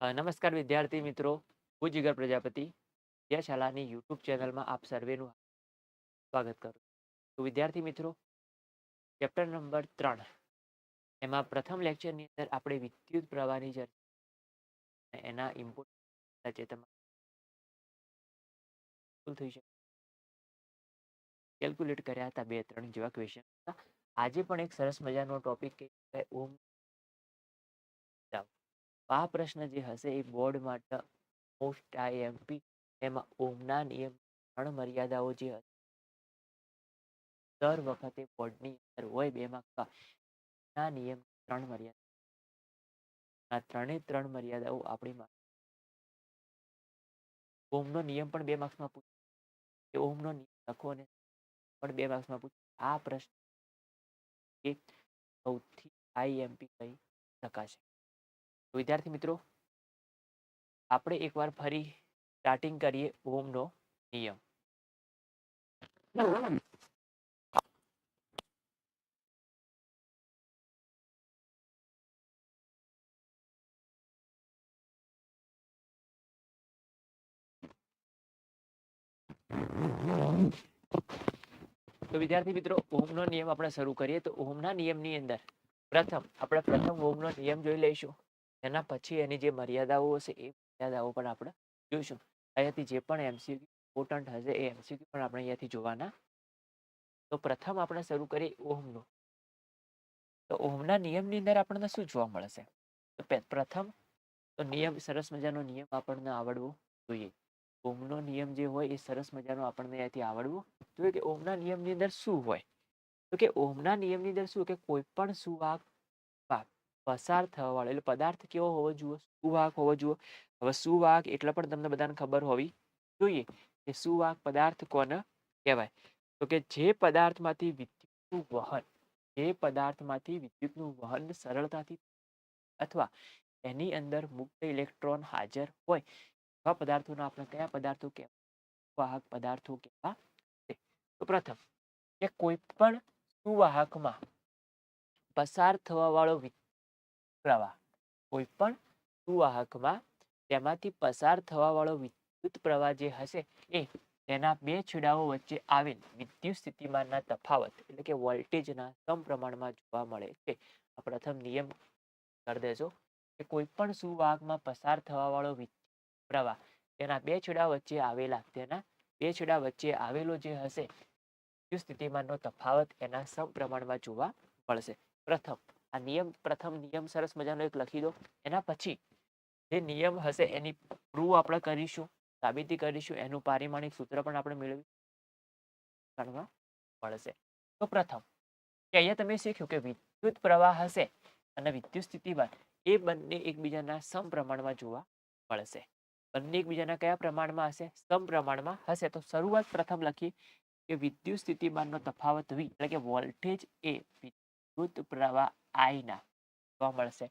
નમસ્કાર વિદ્યાર્થી મિત્રો. હું જીગર પ્રજાપતિ વિદ્યાશાળાની યુટ્યુબ ચેનલમાં આપ સર્વેનું સ્વાગત કરું તો વિદ્યાર્થી મિત્રો, ચેપ્ટર નંબર ત્રણ. એમાં પ્રથમ લેક્ચરની અંદર આપણે વિદ્યુત પ્રવાહની ચર્ચા એના ઇમ્પોર્ટ છે થઈ શકે. કેલ્ક્યુલેટ કર્યા હતા બે ત્રણ જેવા ક્વેશ્ચન હતા. આજે પણ એક સરસ મજાનો ટોપિક કે ઓમ આ પ્રશ્ન જે હશે એ બોર્ડ માટે મોસ્ટ આઈએમપી એમાં ઓમના નિયમ ત્રણ મર્યાદાઓ જે હશે દર વખતે બોર્ડની અંદર હોય બે ના નિયમ ત્રણ મર્યાદા આ ત્રણે ત્રણ મર્યાદાઓ આપણી માં ઓમનો નિયમ પણ બે માર્ક્સમાં પૂછે કે ઓમનો નિયમ લખો અને પણ બે માર્ક્સમાં પૂછે. આ પ્રશ્ન એક સૌથી આઈએમપી કહી શકાશે. વિદ્યાર્થી મિત્રો, આપણે એકવાર ફરી સ્ટાર્ટિંગ કરીએ ઓમનો નિયમ. તો વિદ્યાર્થી મિત્રો, ઓમનો નિયમ આપણે શરૂ કરીએ. તો ઓમના નિયમની અંદર પ્રથમ, આપણે પ્રથમ ઓમનો નિયમ જોઈ લઈશું. એના પછી એની જે મર્યાદાઓ હશે એ મર્યાદાઓ પણ આપણે જોઈશું. અહીંયાથી જે પણ એમસીક્યુ ઇમ્પોર્ટન્ટ હશે એ એમસીક્યુ પણ આપણે અહીંયાથી જોવાના. તો પ્રથમ આપણે શરૂ કરીએ ઓહમનું. તો ઓહમના નિયમની અંદર આપણને શું જોવા મળશે? તો પ્રથમ તો નિયમ, સરસ મજાનો નિયમ આપણને આવડવો જોઈએ. ઓમનો નિયમ જે હોય એ સરસ મજાનો આપણને અહીંયાથી આવડવું જોઈએ કે ઓમના નિયમની અંદર શું હોય? તો કે ઓમના નિયમની અંદર શું કે કોઈ પણ સુવાહક પસાર થવા વાળો. એટલે પદાર્થ કેવો હોવો જોઈએ સુવાહક હોવો જોઈએ હવે સુવાહક એટલે પણ તમને બધાને ખબર હોવી જોઈએ કે સુવાહક પદાર્થ કોને કહેવાય? તો કે જે પદાર્થમાંથી વિદ્યુતનું વહન, જે પદાર્થમાંથી વિદ્યુતનું વહન સરળતાથી અથવા એની અંદર મુક્ત ઇલેક્ટ્રોન હાજર હોય, એવા પદાર્થોના આપણે કયા પદાર્થો કહેવાય? વાહક પદાર્થો કહેવા છે. તો પ્રથમ, કે કોઈ પણ સુવાહકમાં પસાર થવા વાળો વિદ્યુત પ્રવાહ. કોઈ પણ સુવાહકમાં તેમાંથી પસાર થવા વાળો વિદ્યુત પ્રવાહ જે હશે એ તેના બે છેડાઓ વચ્ચે આવેલ વિદ્યુત સ્થિતિમાનના તફાવત, એટલે કે વોલ્ટેજના સમપ્રમાણમાં જોવા મળે છે. આ પ્રથમ નિયમ કરી દેજો કે કોઈ પણ સુવાહકમાં પસાર થવાવાળો વિદ્યુત પ્રવાહ તેના બે છેડા વચ્ચે આવેલા, તેના બે છેડા વચ્ચે આવેલો જે હશે, વિદ્યુત સ્થિતિમાનનો તફાવત એના સમપ્રમાણમાં જોવા મળશે. પ્રથમ આ નિયમ, પ્રથમ નિયમ સરસ મજાનો એક લખી દો. એના પછી જે નિયમ હશે એની પ્રૂવ આપણે કરીશું, સાબિતી કરીશું, એનું પારિમાણિક સૂત્ર પણ આપણે મેળવી જાણવા મળશે તો પ્રથમ, કે અહીંયા તમે શીખ્યું કે વિદ્યુત પ્રવાહ હશે અને વિદ્યુત સ્થિતિમાન એ બંને એકબીજાના સમપ્રમાણમાં જોવા મળશે. બંને એકબીજાના કયા પ્રમાણમાં હશે? સમપ્રમાણમાં હશે. તો શરૂઆત પ્રથમ લખીએ કે વિદ્યુત સ્થિતિમાનનો તફાવત વી, એટલે કે વોલ્ટેજ એ વિદ્યુત પ્રવાહ આઈના જોવા મળશે.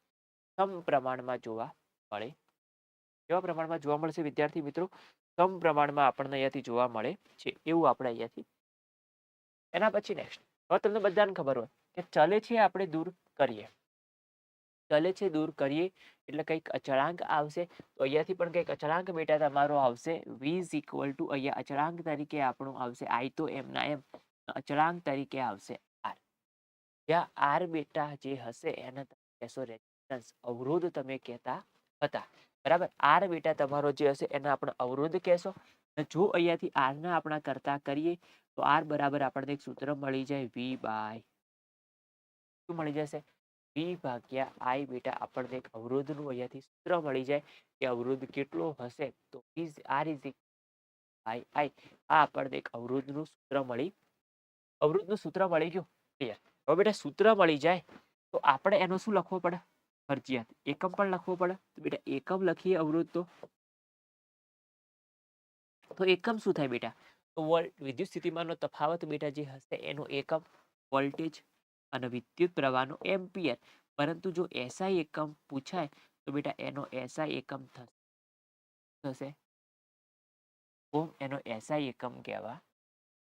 સમપ્રમાણમાં જોવા મળે. કેવા પ્રમાણમાં જોવા મળશે વિદ્યાર્થી મિત્રો? સમપ્રમાણમાં આપણને અહીંયાથી જોવા મળે છે. એવું આપણે અહીંયાથી. એના પછી નેક્સ્ટ હવે તમને બધાને ખબર હોય કે ચલે છે આપણે દૂર કરીએ. ચલે છે દૂર કરીએ એટલે કંઈક અચળાંક આવશે. તો અહીંયાથી પણ કંઈક અચળાંક બેટા તમારો આવશે. વીઝ ઇક્વલ ટુ અહીંયા અચળાંક તરીકે આપણું આવશે. આઈ તો એમના એમ. અચળાંક તરીકે આવશે. જ્યાં આર બેટા જે હશે એને કહેશો રેઝિસ્ટન્સ અવરોધ તમે કહેતા હતા. બરાબર? આર બેટા તમારો જે હશે એને આપણે અવરોધ કહેશો. અને જો અહીંયાથી આરના આપણા કરતા કરીએ, તો આર બરાબર આપણને એક સૂત્ર મળી જાય વી બાય શું મળી જશે? વી ભાગ્યા આઈ બેટા આપણને એક અવરોધનું અહીંયાથી સૂત્ર મળી જાય કે અવરોધ કેટલો હશે, તો is R is I I આ આપણને એક અવરોધનું સૂત્ર મળી, અવરોધનું સૂત્ર મળી ગયું. ક્લિયર હવે બેટા સૂત્ર મળી જાય તો આપણે એનો શું લખવો પડે? ફરજિયાત. એકમ પણ લખવો પડે. તો બેટા એકમ લખીએ અવરોધ તો? તો એકમ શું થાય બેટા? તો વિદ્યુત સ્થિતિમાનનો તફાવત બેટા જે હશે એનો એકમ વોલ્ટેજ અને વિદ્યુત પ્રવાહનો એમ્પિયર. પરંતુ જો એસઆઈ એકમ પૂછાય તો બેટા એનો એસઆઈ એકમ થશે. થશે? ઓમ, એનો એસઆઈ એકમ કહેવા.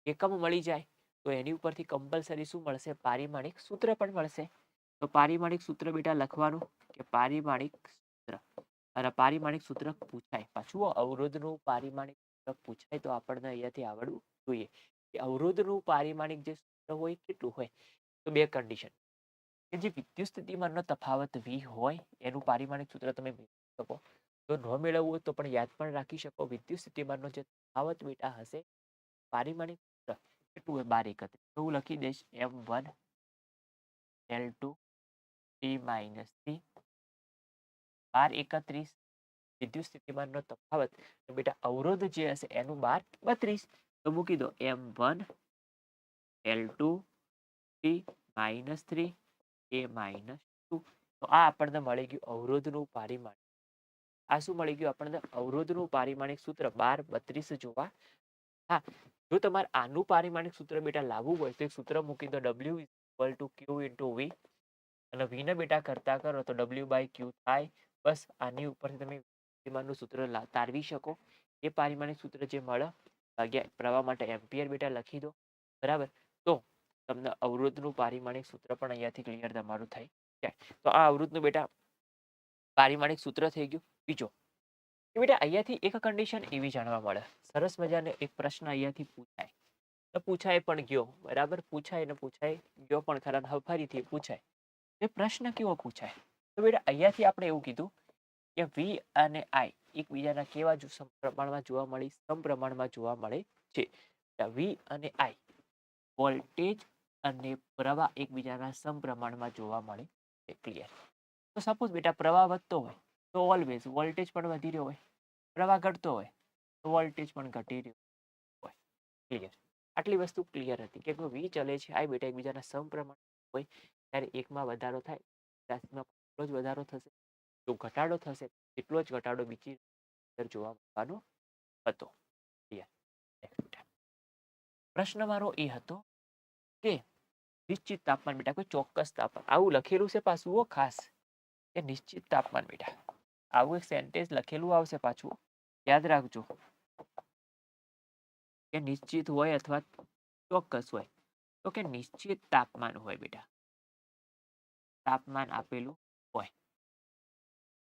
એકમ મળી જાય. તો એની ઉપરથી કમ્પલસરી શું મળશે? પારિમાણિક સૂત્ર પણ મળશે. તો પારિમાણિક સૂત્ર બેટા લખવાનું કે પારિમાણિક સૂત્ર. અને પારિમાણિક સૂત્ર પૂછાય. પાછું અવરોધનું પારિમાણિક સૂત્ર પૂછાય તો આપણને અહીંયાથી આવડવું જોઈએ. કે અવરોધનું પારિમાણિક જે સૂત્ર હોય કેટલું હોય? તો બે કન્ડિશન કે જે વિદ્યુત સ્થિતિમાનનો તફાવત વી હોય, એનું પારિમાણિક સૂત્ર તમે મેળવી શકો. જો ન મેળવવું હોય તો પણ યાદ પણ રાખી શકો. વિદ્યુત સ્થિતિમાનનો જે તફાવત બેટા હશે, પારિમાણિક સૂત્ર એ બાર એકત્રીસ. તો લખી દઈશ M one L two T minus three બાર એકત્રીસ. વિદ્યુત સ્થિતિમાનનો તફાવત. તો બેટા, અવરોધ જે હશે એનું બાર બત્રીસ. તો મૂકી દો M one L two T minus three A minus two. તો આ આપણને મળી ગયું અવરોધનું પારિમાણિક. આ શું મળી ગયું આપણને? અવરોધનું પારિમાણિક સૂત્ર બાર બત્રીસ જોવા હા, જો તમારે આનું પારિમાણિક સૂત્ર બેટા લાવવું હોય તો એક સૂત્ર મૂકી દો W equal to Q into V અને વીને બેટા કરતા કરો તો ડબલ્યુ બાય ક્યુ થાય. બસ આની ઉપરથી તમે પરિમાણનું સૂત્ર તારવી શકો. એ પારિમાણિક સૂત્ર જે મળે ભાગ્યા પ્રવાહ માટે એમ્પિયર બેટા લખી દો. બરાબર? તો તમને અવરોધનું પારિમાણિક સૂત્ર પણ અહીંયાથી ક્લિયર તમારું થઈ જાય તો આ અવરોધનું બેટા પારિમાણિક સૂત્ર થઈ ગયું. બીજો બેટા અહીંયાથી એક કન્ડિશન એવી જાણવા મળે. સરસ મજાનો એક પ્રશ્ન અહીંયાથી પૂછાય. તો પૂછાય પણ ગયો. બરાબર? પૂછાય ને પૂછાય ગયો પણ ખરા ને હવે ફરીથી પૂછાય એ પ્રશ્ન કેવો પૂછાય? તો બેટા અહીંયાથી આપણે એવું કીધું કે વી અને આઈ એકબીજાના કેવા જો સમપ્રમાણમાં જોવા મળી, સમપ્રમાણમાં જોવા મળે છે. વી અને આઈ વોલ્ટેજ અને પ્રવાહ એકબીજાના સમપ્રમાણમાં જોવા મળે છે. ક્લિયર તો સપોઝ બેટા પ્રવાહ વધતો હોય તો ઓલવેઝ વોલ્ટેજ પણ વધી રહ્યો હોય, પ્રવાહ ઘટતો હોય, તો વોલ્ટેજ પણ ઘટી રહ્યો હોય. ક્લિયર આટલી વસ્તુ ક્લિયર હતી કે વી ચલે છે આઈ બેટા એકબીજાના સમપ્રમાણ હોય, ત્યારે એકમાં વધારો થાય એટલો જ વધારો થશે, જો ઘટાડો થશે, એટલો જ ઘટાડો બીજી અંદર જોવા મળવાનો હતો. ક્લિયર. પ્રશ્ન મારો એ હતો કે નિશ્ચિત તાપમાન બેટા કોઈ ચોક્કસ તાપમાન, આવું લખેલું છે પાછું ખાસ, કે નિશ્ચિત તાપમાન બેટા આવું એક સેન્ટેન્સ લખેલું આવશે પાછું. યાદ રાખજો. કે નિશ્ચિત હોય અથવા ચોક્કસ હોય. તો કે નિશ્ચિત તાપમાન હોય બેટા. તાપમાન આપેલું હોય.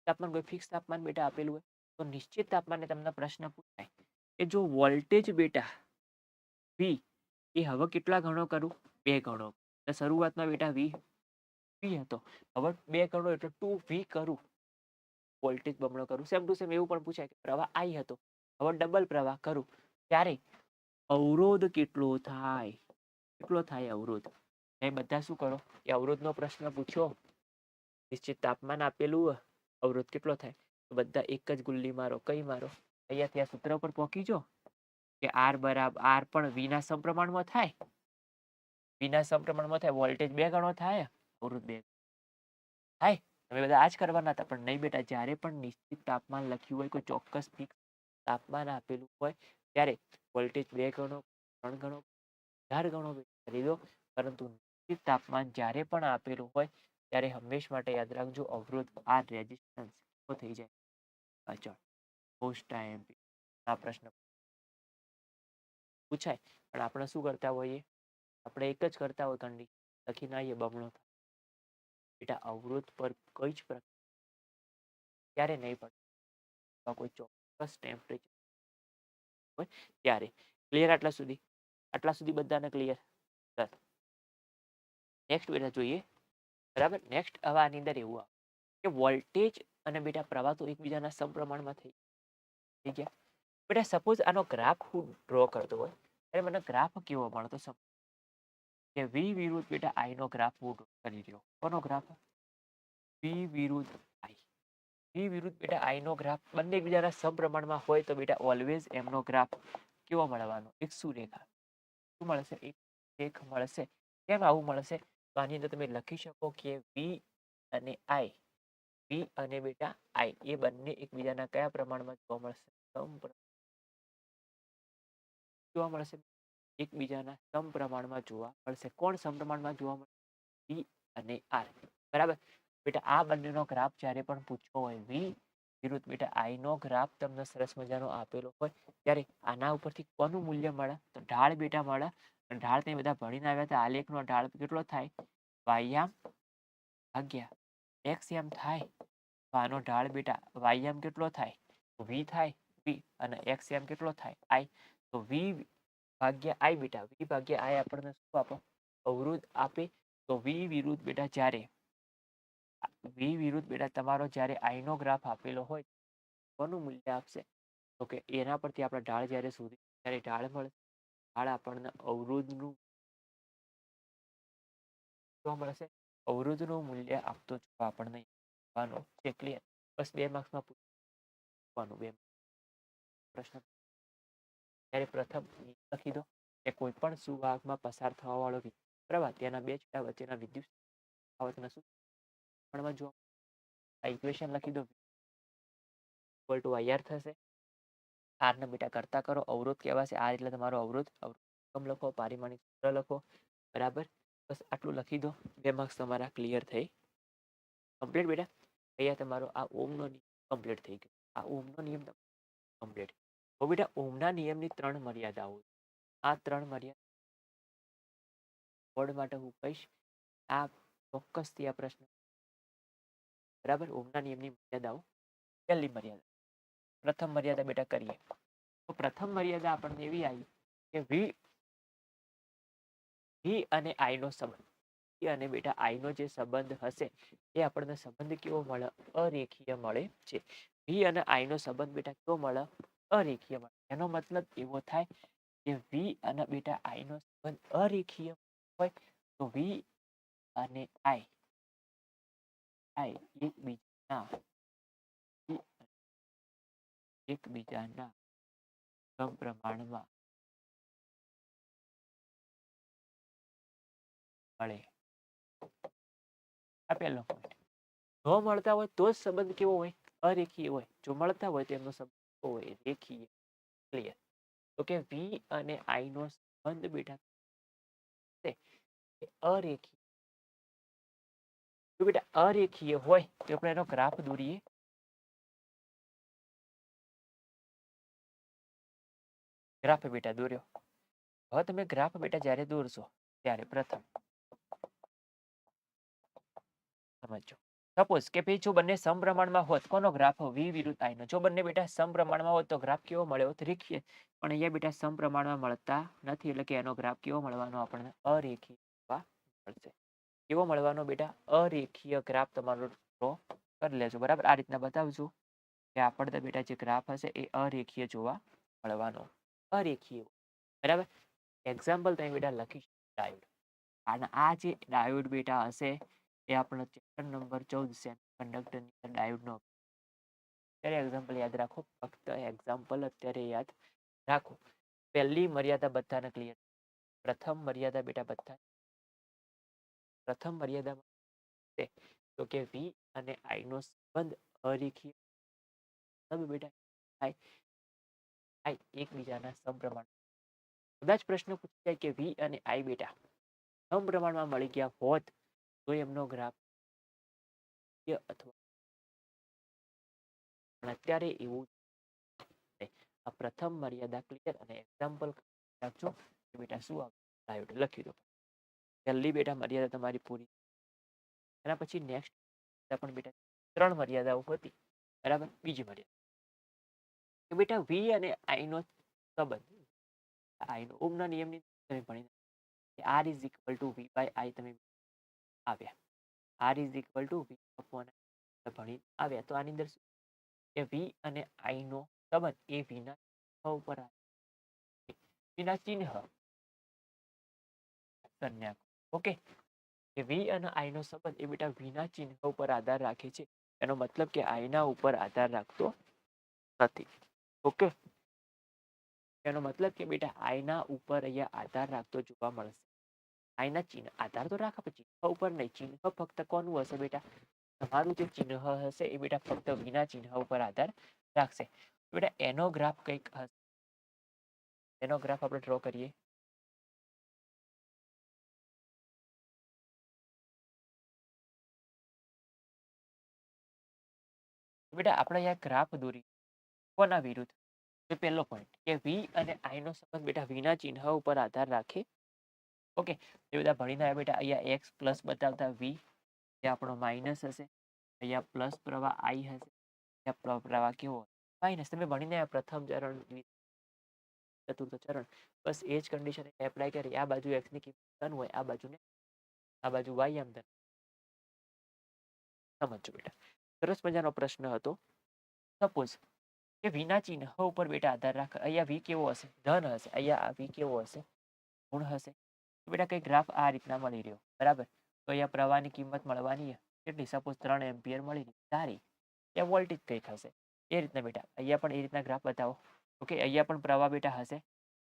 તાપમાન કોઈ ફિક્સ તાપમાન બેટા આપેલું હોય. તો નિશ્ચિત તાપમાને તમને પ્રશ્ન પૂછાય કે જો વોલ્ટેજ બેટા વી એ હવે કેટલા ગણો કરું? બે ગણો. શરૂઆતમાં બેટા વી વી હતો. હવે બે ગણો એટલે ટુ વી કરું. વોલ્ટેજ બમણો કરું. સેમ ટુ સેમ એવું પણ પૂછાય કે, પ્રવાહ આઈ હતો? હવે ડબલ પ્રવાહ કરું. ત્યારે અવરોધ કેટલો થાય? કેટલો થાય અવરોધ? એ બધા શું કરો? એ અવરોધનો પ્રશ્ન પૂછ્યો નિશ્ચિત તાપમાન આપેલું અવરોધ કેટલો થાય? તો બધા એક જ ગુલ્લી મારો, કઈ મારો? અહીંયાથી આ સૂત્ર પર પહોંચી જો. કે આર બરાબર આર પણ વિના સમપ્રમાણમાં થાય? વિના સમપ્રમાણમાં થાય, વોલ્ટેજ બે ગણો થાય, અવરોધ બે થાય? તમે બધા આ જ કરવાના હતા, પણ નહીં બેટા, જ્યારે પણ નિશ્ચિત તાપમાન લખ્યું હોય, કોઈ ચોક્કસ ફિક્સ તાપમાન આપેલું હોય, ત્યારે વોલ્ટેજ બે ગણો, ત્રણ ગણો, ચાર ગણો કરી દો. પરંતુ નિશ્ચિત તાપમાન જ્યારે પણ આપેલું હોય, ત્યારે હંમેશ માટે યાદ રાખજો, અવરોધ આ રેઝિસ્ટન્સ થઈ જાય. અચળ. પોસ્ટ ટાઈમ આ પ્રશ્ન પૂછાય. પણ આપણે શું કરતા હોઈએ? આપણે એક જ કરતા હોય કંડી લખી આવીએ બમણો. બેટા અવરોધ પર કોઈ જ પ્રકાર ત્યારે નહીં પડે. કોઈ ચોક્કસ ટેમ્પરેચર હોય ત્યારે. ક્લિયર આટલા સુધી? આટલા સુધી બધાને ક્લિયર નેક્સ્ટ બેટા જોઈએ. બરાબર? નેક્સ્ટ હવે આની અંદર એવું આવે કે વોલ્ટેજ અને બેટા પ્રવાહ તો એકબીજાના સમપ્રમાણમાં થઈ થઈ ગયા બેટા સપોઝ આનો ગ્રાફ હું ડ્રો કરતો હોય, ત્યારે મને ગ્રાફ કેવો મળતો? કે વી વિરુદ્ધ બેટા આઈ નો ગ્રાફ હું ડ્રો કરી રહ્યો. કોનો ગ્રાફ વી વિરુદ્ધ આઈ વી વિરુદ્ધ બેટા આઈ નો ગ્રાફ બંને એકબીજાના સમપ્રમાણમાં હોય તો બેટા ઓલવેઝ એમનો ગ્રાફ કેવો મળવાનો? એક સુરેખા. શું મળશે? એક રેખ મળશે. કેમ આવું મળશે? તો આની અંદર તમે લખી શકો કે વી અને આઈ વી અને બેટા આઈ એ બંને એકબીજાના કયા પ્રમાણમાં જોવા મળશે? સમપ્રમાણ. જોવા મળશે? એકબીજાના સમપ્રમાણમાં જોવા મળશે. કોણ સમપ્રમાણમાં જોવા મળશે વી અને આર. બરાબર? બેટા, આ બંનેનો ગ્રાફ જ્યારે પણ પૂછવો હોય, વી વિરુદ્ધ, બેટા આઈ નો ગ્રાફ તમને સરસ મજાનો આપેલો હોય, ત્યારે આના ઉપરથી કોનું મૂલ્ય મળે? તો ઢાળ બેટા મળે. ઢાળ તે બધા ભણીને આવ્યા હતા આલેખનો ઢાળ કેટલો થાય? વાયામ ભાગ્યા. એક્સ એમ થાય. આનો ઢાળ બેટા વાયામ કેટલો થાય? વી થાય. વી અને એક્સ એમ કેટલો થાય? આઈ. તો વી ભાગ્યા આઈ બેટા, વી ભાગ્યા આઈ આપણને શું આપો? અવરોધ આપે તો વી વિરુદ્ધ બેટા જ્યારે, વી વિરુદ્ધ બેટા તમારો જ્યારે આઈનો ગ્રાફ આપેલો હોય, કોનું મૂલ્ય આપશે? તો કે એના પરથી આપણે ઢાળ જ્યારે શોધી ત્યારે ઢાળ મળે. ઢાળ આપણને અવરોધનું, જોવા મળશે. અવરોધનું મૂલ્ય આપતો જોવા આપણને જોવાનો છે ક્લિયર બસ બે માર્ક્સમાં પૂછવાનું, બે પ્રશ્ન. ત્યારે પ્રથમ લખી દો કે કોઈ પણ સુવાહકમાં પસાર થવા વાળો પ્રવાહ તેના બે છેડા વચ્ચેના વિદ્યુત તફાવતને સૂત્રમાં જો આ ઇક્વેશન લખી દો. ઇક્વલ ટુ આઈઆર થશે. આર બેટા કરતા કરો. અવરોધ કહેવાશે. આર એટલે તમારો અવરોધ અવરોધ લખો, પારિમાણિક સૂત્ર લખો. બરાબર? બસ આટલું લખી દો. બે માર્ક્સ તમારા ક્લિયર થઈ કમ્પ્લીટ બેટા. અહીંયા તમારો આ ઓમનો નિયમ કમ્પ્લીટ થઈ ગયો. આ ઓમનો નિયમ કમ્પ્લીટ હવે બેટા ઓમના નિયમની ત્રણ મર્યાદાઓ. આ ત્રણ મર્યાદા બોર્ડ માટે હું કહીશ, આ ચોક્કસથી આ પ્રશ્ન બરાબર? ઓમના નિયમની મર્યાદાઓ પહેલી મર્યાદા. પ્રથમ મર્યાદા બેટા કરીએ. તો પ્રથમ મર્યાદા આપણને એવી આવી કે વી વી અને આઈ નો સંબંધ. વી અને બેટા આઈ નો જે સંબંધ હશે, એ આપણને સંબંધ કેવો મળે? અરેખીય મળે છે. વી અને આઈ નો સંબંધ બેટા કેવો મળે? અરેખીય મળે. એનો મતલબ એવો થાય કે વી અને બેટા આઈ નો સંબંધ અરેખીય હોય તો વી અને આઈ આઈ એકબીજાના એકબીજાના સમપ્રમાણમાં મળે. આ પહેલો પોઈન્ટ જો મળતા હોય તો જ સંબંધ કેવો હોય? અરેખીય હોય. જો મળતા હોય તો એમનો સંબંધ હોય? રેખીય. ક્લિયર તો કે વી અને આઈ નો સંબંધ બેટા અરેખીય. બેટા અરેખીય હોય, તો આપણે એનો ગ્રાફ દોરીએ. ગ્રાફ બેટા દોર્યો. હવે તમે ગ્રાફ બેટા જ્યારે દોરશો, ત્યારે પ્રથમ. સમજો સપોઝ કે ભાઈ જો બંને સમપ્રમાણમાં હોત, કોનો ગ્રાફ વી વિરુદ્ધ આઈનો જો બંને બેટા સમપ્રમાણમાં હોત તો ગ્રાફ કેવો મળ્યો? રેખીય. પણ અહીંયા બેટા સમપ્રમાણમાં મળતા નથી, એટલે કે એનો ગ્રાફ કેવો મળવાનો આપણને? અરેખીય મળશે. કેવો મળવાનો બેટા? અરેખીય ગ્રાફ તમારો ડ્રો કરી લેજો. બરાબર? આ રીતના બતાવજો કે આપણને બેટા જે ગ્રાફ હશે એ અરેખીય જોવા મળવાનો. અરેખીય. બરાબર? એક્ઝામ્પલ તમે બેટા લખી ડાયોડ અને આ જે ડાયોડ બેટા હશે એ આપણો ચેપ્ટર નંબર ચૌદ છે કંડક્ટરની અંદર ડાયોડનો અત્યારે એક્ઝામ્પલ યાદ રાખો, ફક્ત એક્ઝામ્પલ અત્યારે યાદ રાખો. પહેલી મર્યાદા બધાને ક્લિયર પ્રથમ મર્યાદા બેટા બધા પ્રથમ મર્યાદામાં તો કે વી અને આઈ નો સંબંધ અરેખીય. સબ બેટા? આઈ આઈ એકબીજાના સમપ્રમાણ. કદાચ પ્રશ્ન પૂછી જાય કે વી અને આઈ બેટા, સમપ્રમાણમાં મળી ગયા હોત તો એમનો ગ્રાફ અથવા પણ અત્યારે એવું આ પ્રથમ મર્યાદા ક્લિયર અને એક્ઝામ્પલ રાખજો બેટા શું આવે? ડાયોડ લખી દો. પહેલી બેટા મર્યાદા તમારી પૂરી. એના પછી નેક્સ્ટ પણ બેટા ત્રણ મર્યાદાઓ હતી. બરાબર? બીજી મર્યાદા. બેટા વી અને આઈ નો સંબંધ. આઈ નો ઓમના નિયમની તમે ભણી R is equal to V by I તમે આવ્યા. R is equal to V upon ભણી આવ્યા. તો આની અંદર કે વી અને આઈ નો સંબંધ એ વીના ઉપર વિના ચિહ્ન ઓકે કે. વી અને આઈ નો સંબંધ એ બેટા વિના ચિહ્ન ઉપર આધાર રાખે છે. એનો મતલબ કે આઈના ઉપર આધાર રાખતો નથી. ઓકે એનો મતલબ કે બેટા આઈના ઉપર અહીંયા આધાર રાખતો જોવા મળશે. આઈના ચિહ્ન, આધાર તો રાખે, પણ ચિહ્ન ઉપર નહીં. ચિહ્ન ફક્ત કોનું હશે બેટા? તમારું જે ચિહ્ન હશે, એ બેટા ફક્ત વિના ચિહ્ન ઉપર આધાર રાખશે. બેટા, એનો ગ્રાફ કંઈક હશે. એનો ગ્રાફ આપણે ડ્રો કરીએ. બેટા, આપણે અહીંયા ગ્રાફ દોરી. કોના વિરુદ્ધ? તો પહેલો પોઈન્ટ કે વી અને આઈ નો સંબંધ બેટા વિના ચિહ્ન ઉપર આધાર રાખે. ઓકે, એ બધા ભણીને આવ્યા બેટા. અહીંયા એક્સ પ્લસ બતાવતા વી એ આપણો માઇનસ હશે. અહીંયા પ્લસ પ્રવાહ આઈ હશે. અહીંયા પ્રવાહ કેવો માઇનસ તમે ભણીને આવ્યા પ્રથમ ચરણ ચતુર્થ ચરણ. બસ એ જ કન્ડિશન એપ્લાય કરી. આ બાજુ એક્સની કિંમત ધન હોય, આ બાજુને, આ બાજુ વાય એમ ધન. સમજો બેટા? સરસ મજાનો પ્રશ્ન હતો. સપોઝ કે વિના ચિહ્ન ઉપર બેટા આધાર રાખ. અહીંયા વી કેવો હશે? ધન હશે. અહીંયા વી કેવો હશે? ગુણ હશે. બેટા કઈ ગ્રાફ આ રીતના મળી રહ્યો, બરાબર? તો અહીંયા પ્રવાહની કિંમત મળવાની કેટલી? સપોઝ ત્રણ એમ્પિયર મળી રહી. સારી. ત્યાં વોલ્ટેજ કંઈક હશે. એ રીતના બેટા, અહીંયા પણ એ રીતના ગ્રાફ બતાવો. ઓકે અહીંયા પણ પ્રવાહ બેટા હશે,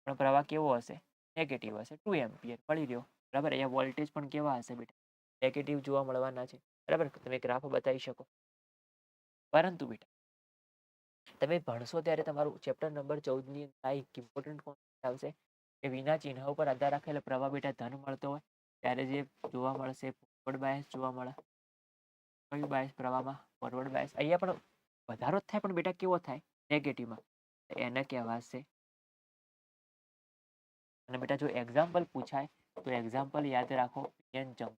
પણ પ્રવાહ કેવો હશે? નેગેટિવ હશે. ટુ એમ્પિયર મળી રહ્યો. બરાબર? અહીંયા વોલ્ટેજ પણ કેવા હશે બેટા? નેગેટિવ જોવા મળવાના છે. બરાબર? તમે ગ્રાફ બતાવી શકો. પરંતુ બેટા, તમે ભણશો ત્યારે તમારું ચેપ્ટર નંબર ચૌદની અંદર આ એક ઇમ્પોર્ટન્ટ કોન્સેપ્ટ આવશે. કે વિના ચિહ્ન ઉપર આધાર રાખેલા પ્રવાહ બેટા ધન મળતો હોય, ત્યારે જે જોવા મળશે ફોરવર્ડ બાયસ જોવા મળે. કયું બાયસ પ્રવાહમાં? ફોરવર્ડ બાયસ અહીંયા પણ વધારો જ થાય પણ બેટા કેવો થાય? નેગેટિવમાં એને કહેવાશે. અને બેટા જો એક્ઝામ્પલ પૂછાય, તો એક્ઝામ્પલ યાદ રાખો પીએન જંગ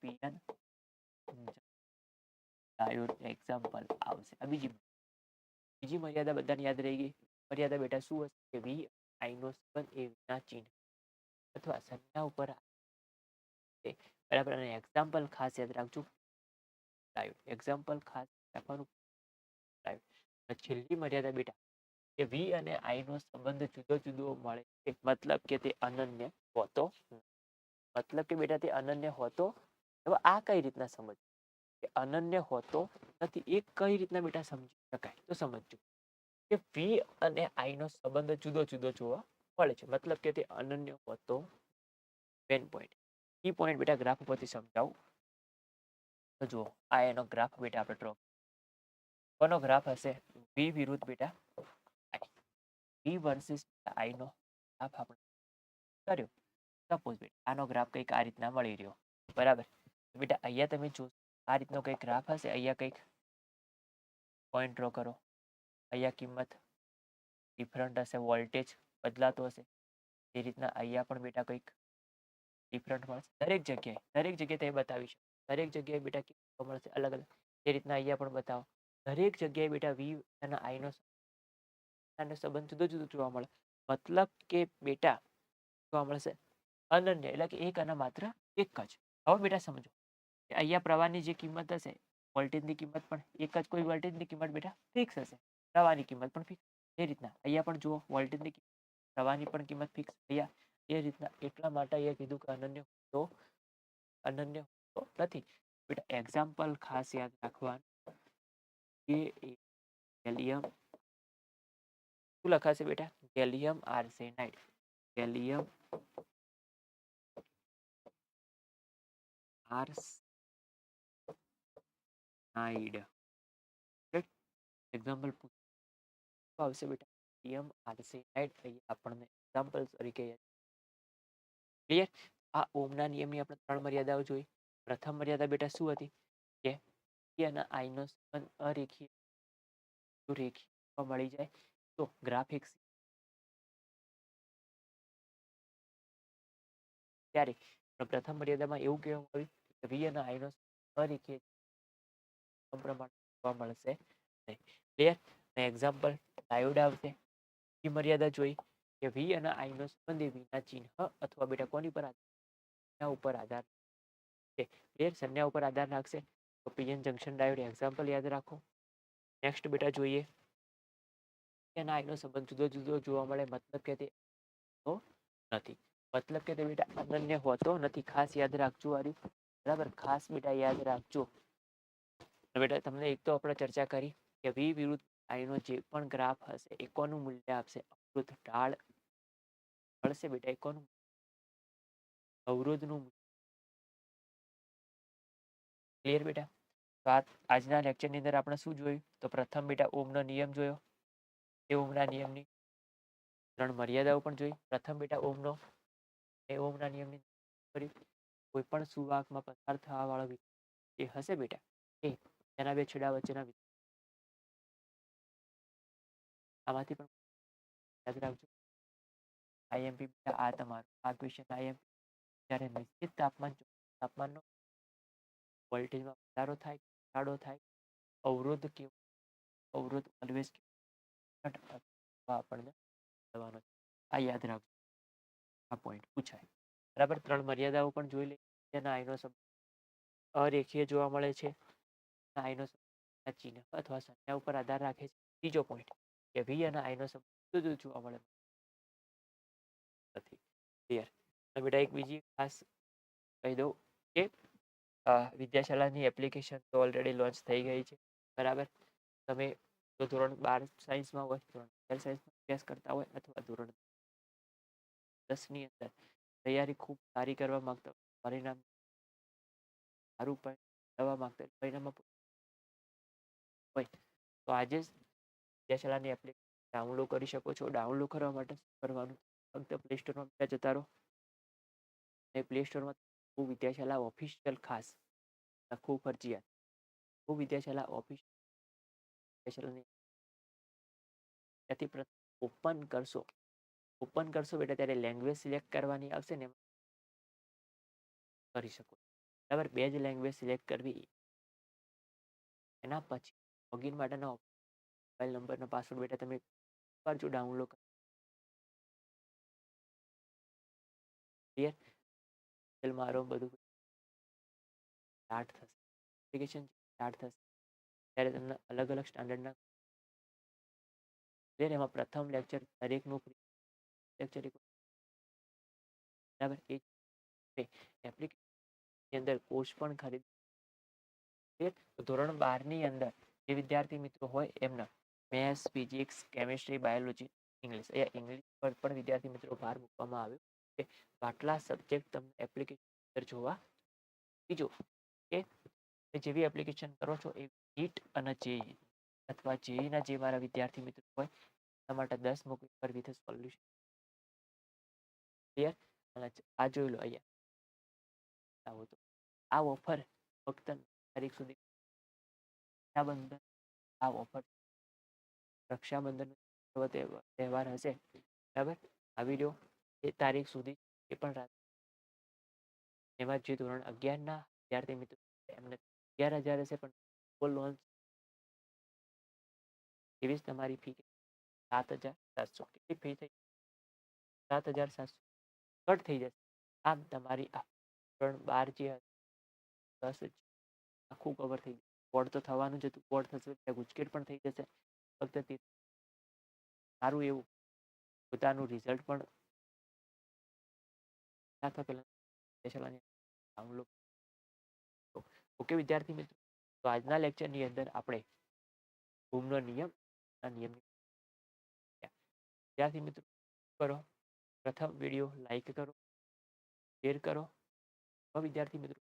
પીએન ડાયોડ એક્ઝામ્પલ આવશે. આ બીજી બીજી મર્યાદા બધાને યાદ રહી ગઈ. મર્યાદા બેટા શું હશે? કે વી આઈનો સંબંધ એ વિના ચિહ્ન અથવા સંજ્ઞા ઉપર બરાબર અને એક્ઝામ્પલ ખાસ યાદ રાખજો. એક્ઝામ્પલ ખાસ રાખવાનું. છેલ્લી મર્યાદા બેટા, કે વી અને આઈનો સંબંધ જુદો જુદો મળે છે. મતલબ કે તે અનન્ય હોતો મતલબ કે બેટા તે અનન્ય હોતો હવે આ કઈ રીતના સમજ કે અનન્ય હોતો નથી. એ કઈ રીતના બેટા સમજી શકાય? તો સમજજો. કે વી અને આઈ નો સંબંધ જુદો જુદો જોવા મળે છે. મતલબ કે તે અનન્ય હોતો. પેન પોઈન્ટ કી પોઈન્ટ બેટા ગ્રાફ ઉપરથી સમજાવું. તો જુઓ, આ એનો ગ્રાફ બેટા આપણે ડ્રો કોનો ગ્રાફ હશે? વી વિરુદ્ધ બેટા વી વર્સિસ આઈ નો ગ્રાફ આપણે કર્યો. સપોઝ બેટા, આનો ગ્રાફ કંઈક આ રીતના મળી રહ્યો. બરાબર? બેટા, અહીંયા તમે જો આ રીતનો કંઈક ગ્રાફ હશે, અહીંયા કંઈક પોઈન્ટ ડ્રો કરો. અહીંયા કિંમત ડિફરન્ટ હશે વોલ્ટેજ બદલાતો હશે. એ રીતના અહીંયા પણ બેટા કંઈક ડિફરન્ટ મળશે. દરેક જગ્યાએ દરેક જગ્યાએ તમે બતાવી શકો. દરેક જગ્યાએ બેટા કિંમતો મળશે અલગ અલગ. એ રીતના અહીંયા પણ બતાવો. દરેક જગ્યાએ બેટા વી અને આઈનો સંબંધ જુદો જુદો જોવા મળે. મતલબ કે બેટા જોવા મળશે અનન્ય, એટલે કે એક અને માત્ર એક જ. હવે બેટા સમજો અહીંયા પ્રવાહની જે કિંમત હશે વોલ્ટેજની કિંમત પણ એક જ, કોઈ વોલ્ટેજની કિંમત બેટા ફિક્સ હશે. પ્રવાહની કિંમત પણ ફિક્સ એ રીતના. અહીંયા પણ જુઓ, વોલ્ટેજની પ્રવાહની પણ કિંમત ફિક્સ અહીંયા એ રીતના, એટલા માટે અહીંયા કીધું કે અનન્ય તો અનન્ય તો નથી. બેટા એક્ઝામ્પલ ખાસ યાદ રાખવાનું કે ગેલિયમ શું લખાશે બેટા? Gallium arsenide gallium arsenide example આવશે બેટા. ગેલિયમ આર્સેનાઇડ અહીંયા આપણને એક્ઝામ્પલ તરીકે ક્લિયર આ ઓમના નિયમની આપણે ત્રણ મર્યાદાઓ જોઈ. પ્રથમ મર્યાદા બેટા શું હતી? કે E અને આઈનો સંબંધ અરેખીય રેખીય મળી જાય તો ગ્રાફિક્સ ત્યારે પ્રથમ મર્યાદામાં એવું કહેવામાં આવ્યું કે વી અને આઈનો અરેખીય સમપ્રમાણ જોવા મળશે ક્લિયર એક્ઝામ્પલ ડાયોડ આવશે. બીજી મર્યાદા જોઈ કે વી અને આઈનો સંબંધ વીના ચિહ્ન અથવા બેટા કોની પર આધાર ઉપર આધાર છે સંજ્ઞા ઉપર આધાર રાખશે. તો પીએન જંકશન ડાયોડ એક્ઝામ્પલ યાદ રાખો. નેક્સ્ટ બેટા જોઈએ. એના આઈનો સંબંધ જુદો જુદો જોવા મળે, મતલબ કે તે નથી. મતલબ કે તે બેટા અનન્ય હોતો નથી. ખાસ યાદ રાખજો આરી. બરાબર? ખાસ બેટા યાદ રાખજો. બેટા, તમને એક તો આપણે ચર્ચા કરી કે વી વિરુદ્ધ આઈનો જે પણ ગ્રાફ હશે એકોનું મૂલ્ય આપશે? અવરોધ ઢાળ મળશે બેટા એકોનું અવરોધનું ક્લિયર બેટા? તો આ આજના લેક્ચરની અંદર આપણે શું જોયું? તો પ્રથમ બેટા ઓમનો નિયમ જોયો. એ ઓમના નિયમની ત્રણ મર્યાદાઓ પણ જોઈ. પ્રથમ બેટા ઓમનો એ ઓમના નિયમની કરી. કોઈ પણ સુવાકમાં પસાર થવા વાળો એ હશે બેટા? એ, એના બે છેડા વચ્ચેના આમાંથી પણ યાદ રાખજો. આઈએમપી બીટા આ તમારું, આ ક્વેશ્ચન આઈએમપી જ્યારે નિશ્ચિત તાપમાન તાપમાનનો વોલ્ટેજમાં વધારો થાય, ઘટાડો થાય, અવરોધ કેવો, અવરોધ ઓલવેઝ આપણને છે. આ યાદ રાખજો. આ પોઈન્ટ પૂછાય. બરાબર? ત્રણ મર્યાદાઓ પણ જોઈ લઈએ. જેના આઈનો સંબંધ અરેખીય જોવા મળે છે. આઈનો ચિહ્ન અથવા સંખ્યા ઉપર આધાર રાખે છે. ત્રીજો પોઈન્ટ કે વી અને આઈનો સંબંધ જુદો જોવા મળે. નથી. ક્લિયર બેટા એક બીજી ખાસ કહી દઉં કે વિદ્યાશાળાની એપ્લિકેશન તો ઓલરેડી લોન્ચ થઈ ગઈ છે. બરાબર? તમે જો ધોરણ બાર સાયન્સમાં હોય, ધોરણ અગિયાર સાયન્સમાં અભ્યાસ કરતા હોય અથવા ધોરણ દસની અંદર તૈયારી ખૂબ સારી કરવા માંગતા હોય પરિણામ સારું પણ લેવા માંગતા પરિણામમાં હોય. તો આજે વિદ્યાશાળાની એપ્લિકેશન ડાઉનલોડ કરી શકો છો. ડાઉનલોડ કરવા માટે કરવાનું? ફક્ત પ્લે સ્ટોરમાં બેઠા જતા રહો. અને પ્લે સ્ટોરમાં હું વિદ્યાશાળા ઓફિશિયલ ખાસ લખવું ફરજિયાત. હું વિદ્યાશાળા ઓફિસ વિદ્યાશાળાની ત્યાંથી ઓપન કરશો. ઓપન કરશો બેટા ત્યારે લેંગ્વેજ સિલેક્ટ કરવાની આવશે ને કરી શકો બરાબર? બે જ લેંગ્વેજ સિલેક્ટ કરવી. એના પછી લોગિન માટેનો મોબાઈલ નંબરનો પાસવર્ડ બેટા તમે કરજો ડાઉનલોડ ક્લિયર મારો બધું સ્ટાર્ટ થશે. એપ્લિકેશન સ્ટાર્ટ થશે. ત્યારે તમને અલગ અલગ સ્ટાન્ડર્ડના ક્લિયર એમાં પ્રથમ લેક્ચર દરેકનું લેક્ચર બરાબર? એ એપ્લિકેશનની અંદર કોર્સ પણ ખરીદ ધોરણ બારની અંદર જે વિદ્યાર્થી મિત્રો હોય એમના maths, physics, chemistry, biology, English. અહીંયા ઇંગ્લિશ પર પણ વિદ્યાર્થી મિત્રો ભાર મૂકવામાં આવ્યો કે આટલા સબ્જેક્ટ તમને એપ્લિકેશન અંદર જોવા બીજું કે જેવી એપ્લિકેશન કરો છો એ નીટ અને જેઈ અથવા જેઈના જે મારા વિદ્યાર્થી મિત્રો હોય એના માટે દસ મુક પર વિથ સોલ્યુશન ક્લિયર આ જોઈ લો અહીંયા. આવો તો. આ ઓફર ફક્ત તારીખ સુધી. આ ઓફર રક્ષાબંધન તહેવાર હશે. બરાબર? આ વીડિયો એ તારીખ સુધી એ પણ રાત એમાં જે ધોરણ અગિયારના વિદ્યાર્થી મિત્રો એમને અગિયાર હજાર હશે પણ લોન એવી જ તમારી ફી સાત હજાર સાતસો. કેટલી ફી થઈ? સાત હજાર સાતસો. કટ થઈ જશે. આમ તમારી ધોરણ બાર જે દસ આખું કવર થઈ જશે. બોર્ડ તો થવાનું જ હતું. બોર્ડ થશે એટલે ગુજકેટ પણ થઈ જશે. ફક્ત તે સારું એવું પોતાનું રિઝલ્ટ પણ ઓકે વિદ્યાર્થી મિત્રો, તો આજના લેક્ચરની અંદર આપણે ભૂમનો નિયમ આ નિયમની વિદ્યાર્થી મિત્રો, કરો. પ્રથમ વીડિયો લાઈક કરો શેર કરો. વિદ્યાર્થી મિત્રો